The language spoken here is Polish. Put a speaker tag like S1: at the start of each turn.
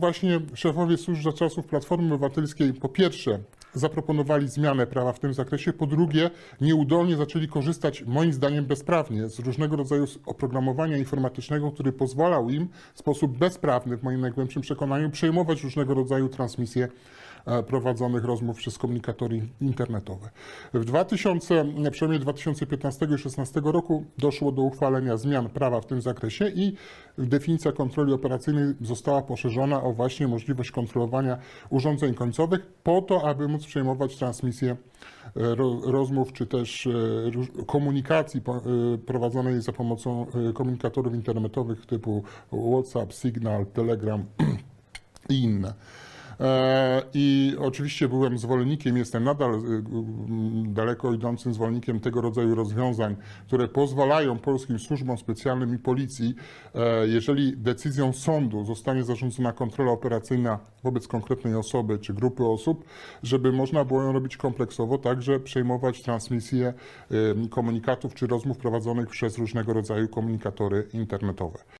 S1: właśnie szefowie służb za czasów Platformy Obywatelskiej po pierwsze zaproponowali zmianę prawa w tym zakresie, po drugie nieudolnie zaczęli korzystać, moim zdaniem bezprawnie, z różnego rodzaju oprogramowania informatycznego, który pozwalał im w sposób bezprawny, w moim najgłębszym przekonaniu, przejmować różnego rodzaju transmisje prowadzonych rozmów przez komunikatory internetowe. W 2000, na przełomie 2015 i 2016 roku doszło do uchwalenia zmian prawa w tym zakresie i definicja kontroli operacyjnej została poszerzona o właśnie możliwość kontrolowania urządzeń końcowych po to, aby móc przejmować transmisję e, ro, rozmów czy też e, komunikacji e, prowadzonej za pomocą e, komunikatorów internetowych typu WhatsApp, Signal, Telegram i inne. E, I oczywiście byłem zwolennikiem, jestem nadal y, daleko idącym zwolennikiem tego rodzaju rozwiązań, które pozwalają polskim służbom specjalnym i policji, e, jeżeli decyzją sądu zostanie zarządzona kontrola operacyjna wobec konkretnej osoby czy grupy osób, żeby można było ją robić kompleksowo, także przejmować transmisję komunikatów czy rozmów prowadzonych przez różnego rodzaju komunikatory internetowe.